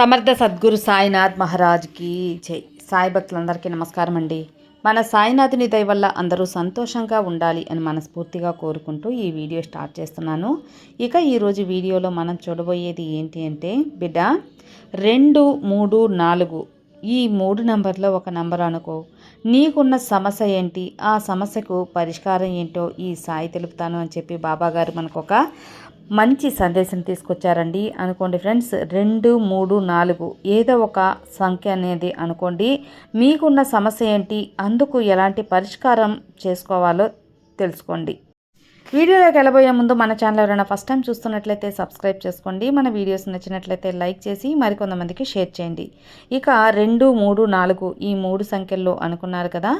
సమర్థ సద్గురు సాయినాథ్ మహారాజ్కి జై. సాయి భక్తులందరికీ నమస్కారం అండి. మన సాయినాథుని దయ వల్ల అందరూ సంతోషంగా ఉండాలి అని మనస్ఫూర్తిగా కోరుకుంటూ ఈ వీడియో స్టార్ట్ చేస్తున్నాను. ఇక ఈరోజు వీడియోలో మనం చూడబోయేది ఏంటి అంటే బిడ్డ రెండు మూడు నాలుగు. ఈ మూడు నంబర్లో ఒక నంబర్ అనుకో. నీకున్న సమస్య ఏంటి? ఆ సమస్యకు పరిష్కారం ఏంటో ఈ సాయి తెలుపుతాను అని చెప్పి బాబా గారు మనకు ఒక మంచి సందేశం తీసుకొచ్చారండి. అనుకోండి ఫ్రెండ్స్ రెండు మూడు నాలుగు ఏదో ఒక సంఖ్య అనేది అనుకోండి. మీకున్న సమస్య ఏంటి? అందుకు ఎలాంటి పరిష్కారం చేసుకోవాలో తెలుసుకోండి. వీడియోలోకి వెళ్ళబోయే ముందు మన ఛానల్ ఎవరైనా ఫస్ట్ టైం చూస్తున్నట్లయితే సబ్స్క్రైబ్ చేసుకోండి. మన వీడియోస్ నచ్చినట్లయితే లైక్ చేసి మరికొంతమందికి షేర్ చేయండి. ఇక రెండు మూడు నాలుగు ఈ మూడు సంఖ్యల్లో అనుకున్నారు కదా?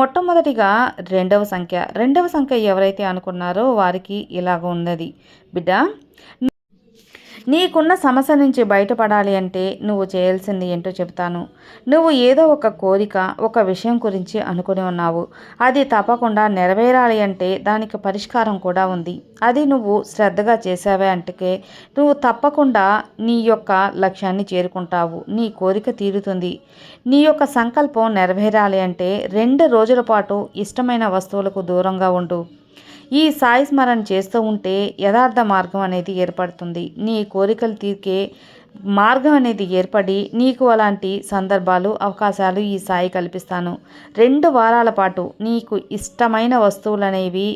మొట్టమొదటిగా రెండవ సంఖ్య. రెండవ సంఖ్య ఎవరైతే అనుకున్నారో వారికి ఇలాగ ఉన్నది. బిడ్డ నీకున్న సమస్య నుంచి బయటపడాలి అంటే నువ్వు చేయాల్సింది ఏంటో చెబుతాను నువ్వు ఏదో ఒక కోరిక ఒక విషయం గురించి అనుకుని ఉన్నావు. అది తప్పకుండా నెరవేరాలి అంటే దానికి పరిష్కారం కూడా ఉంది. అది నువ్వు శ్రద్ధగా చేసావే అంటే నువ్వు తప్పకుండా నీ యొక్క లక్ష్యాన్ని చేరుకుంటావు. నీ కోరిక తీరుతుంది. నీ యొక్క సంకల్పం నెరవేరాలి అంటే రెండు రోజుల పాటు ఇష్టమైన వస్తువులకు దూరంగా ఉండు. ఈ సాయి స్మరణ చేస్తూ ఉంటే యథార్థ మార్గం అనేది ఏర్పడుతుంది. నీ కోరికలు తీర్కే మార్గం అనేది ఏర్పడి నీకు అలాంటి సందర్భాలు అవకాశాలు ఈ సాయి కల్పిస్తాను. రెండు వారాల పాటు నీకు ఇష్టమైన వస్తువులు అనేవి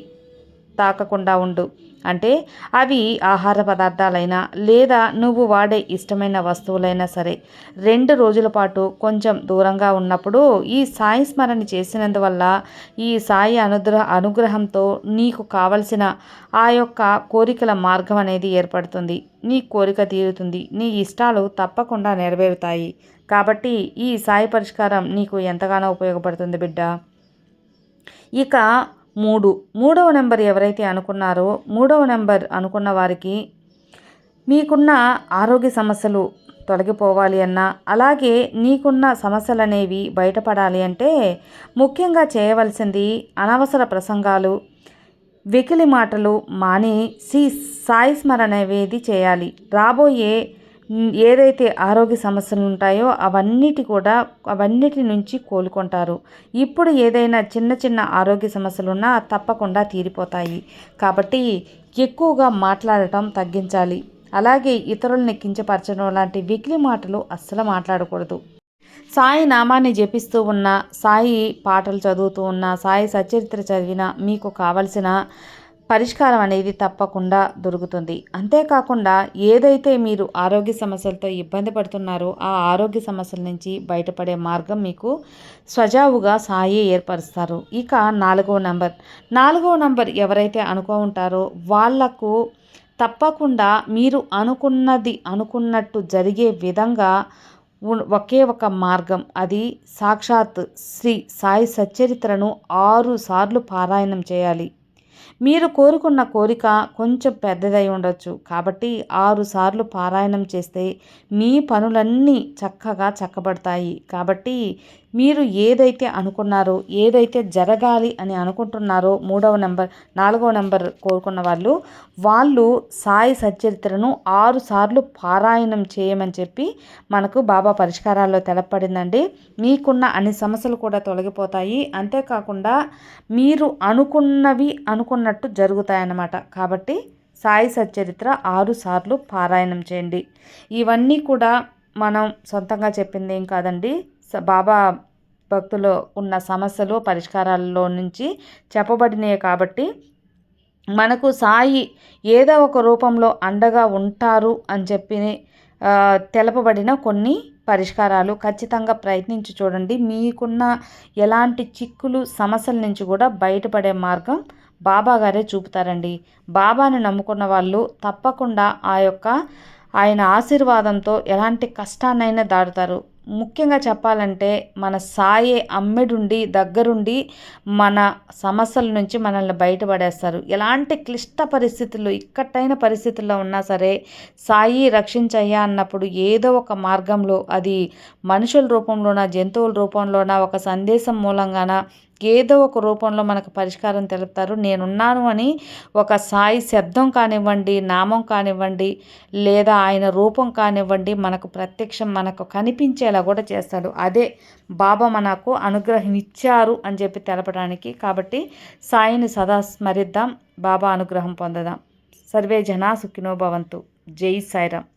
తాకకుండా ఉండు. అంటే అవి ఆహార పదార్థాలైనా లేదా నువ్వు వాడే ఇష్టమైన వస్తువులైనా సరే రెండు రోజుల పాటు కొంచెం దూరంగా ఉన్నప్పుడు ఈ సాయి స్మరణ చేసినందువల్ల ఈ సాయి అనుగ్రహ అనుగ్రహంతో నీకు కావలసిన ఆ యొక్క కోరికల మార్గం అనేది ఏర్పడుతుంది. నీ కోరిక తీరుతుంది. నీ ఇష్టాలు తప్పకుండా నెరవేరుతాయి. కాబట్టి ఈ సాయి పరిష్కారం నీకు ఎంతగానో ఉపయోగపడుతుంది బిడ్డ. ఇక మూడు. మూడవ నెంబర్ ఎవరైతే అనుకున్నారో మూడవ నెంబర్ అనుకున్న వారికి మీకున్న ఆరోగ్య సమస్యలు తొలగిపోవాలి అన్నా అలాగే నీకున్న సమస్యలు అనేవి బయటపడాలి అంటే ముఖ్యంగా చేయవలసింది అనవసర ప్రసంగాలు వెకిలి మాటలు మాని శ్రీ సాయి స్మరణ అనేది చేయాలి. రాబోయే ఏదైతే ఆరోగ్య సమస్యలు ఉంటాయో అవన్నిటి కూడా అవన్నిటి నుంచి కోలుకుంటారు. ఇప్పుడు ఏదైనా చిన్న చిన్న ఆరోగ్య సమస్యలు ఉన్నా తప్పకుండా తీరిపోతాయి. కాబట్టి ఎక్కువగా మాట్లాడటం తగ్గించాలి. అలాగే ఇతరుల్ని కించపరచడం లాంటి వికిలి మాటలు అస్సలు మాట్లాడకూడదు. సాయి నామాన్ని జపిస్తూ ఉన్న సాయి పాటలు చదువుతూ ఉన్న సాయి సచరిత్ర చదివిన మీకు కావలసిన పరిష్కారం అనేది తప్పకుండా దొరుకుతుంది. అంతేకాకుండా ఏదైతే మీరు ఆరోగ్య సమస్యలతో ఇబ్బంది పడుతున్నారో ఆ ఆరోగ్య సమస్యల నుంచి బయటపడే మార్గం మీకు స్వజావుగా సాయి ఏర్పరుస్తారు. ఇక నాలుగో నంబర్. నాలుగో నంబర్ ఎవరైతే అనుకో ఉంటారో వాళ్ళకు తప్పకుండా మీరు అనుకున్నది అనుకున్నట్టు జరిగే విధంగా ఒకే ఒక మార్గం. అది సాక్షాత్ శ్రీ సాయి సచ్చరిత్రను ఆరు సార్లు పారాయణం చేయాలి. మీరు కోరుకున్న కోరిక కొంచెం పెద్దదై ఉండొచ్చు. కాబట్టి ఆరు సార్లు పారాయణం చేస్తే మీ పనులన్నీ చక్కగా చక్కబడతాయి. కాబట్టి మీరు ఏదైతే అనుకున్నారో ఏదైతే జరగాలి అని అనుకుంటున్నారో మూడవ నెంబర్ నాలుగవ నెంబర్ కోరుకున్న వాళ్ళు వాళ్ళు సాయి సచరిత్రను ఆరు సార్లు పారాయణం చేయమని చెప్పి మనకు బాబా పరిష్కారాల్లో తెలపడిందండి మీకున్న అన్ని సమస్యలు కూడా తొలగిపోతాయి. అంతేకాకుండా మీరు అనుకున్నవి అనుకున్నట్టు జరుగుతాయన్నమాట. కాబట్టి సాయి సచ్చరిత్ర ఆరు సార్లు పారాయణం చేయండి. ఇవన్నీ కూడా మనం సొంతంగా చెప్పింది ఏం కాదండి. బాబా భక్తులు ఉన్న సమస్యలు పరిష్కారాల్లో నుంచి చెప్పబడినవి కాబట్టి మనకు సాయి ఏదో ఒక రూపంలో అండగా ఉంటారు అని చెప్పి తెలపబడిన కొన్ని పరిష్కారాలు ఖచ్చితంగా ప్రయత్నించి చూడండి. మీకున్న ఎలాంటి చిక్కులు సమస్యల నుంచి కూడా బయటపడే మార్గం బాబా గారే చూపుతారండి. బాబాను నమ్ముకున్న వాళ్ళు తప్పకుండా ఆ యొక్క ఆయన ఆశీర్వాదంతో ఎలాంటి కష్టాన్నైనా దాటుతారు. ముఖ్యంగా చెప్పాలంటే మన సాయే అమ్మెడుండి దగ్గరుండి మన సమస్యల నుంచి మనల్ని బయటపడేస్తారు. ఎలాంటి క్లిష్ట పరిస్థితుల్లో ఇక్కటైన పరిస్థితుల్లో ఉన్నా సరే సాయి రక్షించయ్యా అన్నప్పుడు ఏదో ఒక మార్గంలో అది మనుషుల రూపంలోన జంతువుల రూపంలోన ఒక సందేశం మూలంగాన ఏదో ఒక రూపంలో మనకు పరిష్కారం తెలుపుతారు. నేనున్నాను అని ఒక సాయి శబ్దం కానివ్వండి నామం కానివ్వండి లేదా ఆయన రూపం కానివ్వండి మనకు ప్రత్యక్షం మనకు కనిపించేలా కూడా చేస్తాడు. అదే బాబా మనకు అనుగ్రహం ఇచ్చారు అని చెప్పి తెలపడానికి. కాబట్టి సాయిని సదా స్మరిద్దాం బాబా అనుగ్రహం పొందదాం. సర్వే జనా సుఖినో భవంతు. జై సాయిరామ్.